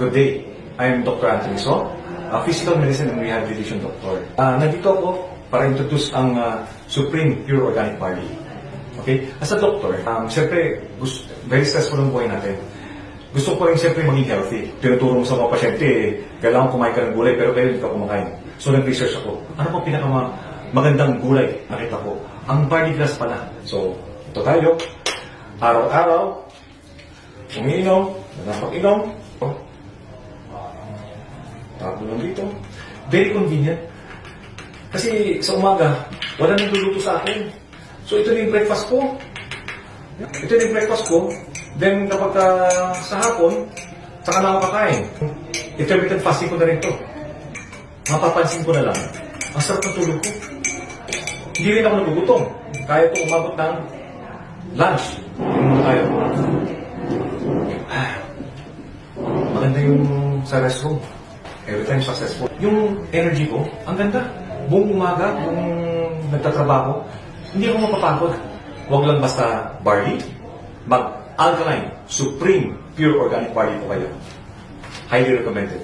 Good day. I am Dr. Anthony So, a physical medicine and rehabilitation doctor. Ah, nandito ako para introduce ang ah, Supreme Pure Organic Barley. Okay? As a doctor, um, siyempre, gusto, very stressful ang buhay natin. Gusto ko rin siyempre maging healthy. Tinuturo mo sa mga pasyente, eh, kailangan kumain ka ng gulay, pero kayo hindi ka kumakain. So, nag-research ako. Ano bang pinaka magandang gulay? Nakita ko. Ang barley grass pala. So, ito tayo. Araw-araw, umiinom, napag-inom. Tapos lang dito. Very convenient. Kasi sa umaga, wala nang luluto sa akin. So ito na yung breakfast ko. Ito na yung breakfast ko. Then kapag ah, sa hapon, saka na ako kakain. Intermittent fasting ko na rin to. Mapapansin ko na lang, ang sarap ng tulog ko. Hindi rin ako nagugutom. Kaya ko umabot ng lunch. Muna tayo. Ah, maganda yung sa restroom. Every time successful. Yung energy ko, ang ganda. Buong umaga, buong nagtatrabaho, hindi ako mapapagod. Huwag lang basta barley. Mag-alkaline, supreme, pure organic barley po kayo. Highly recommended.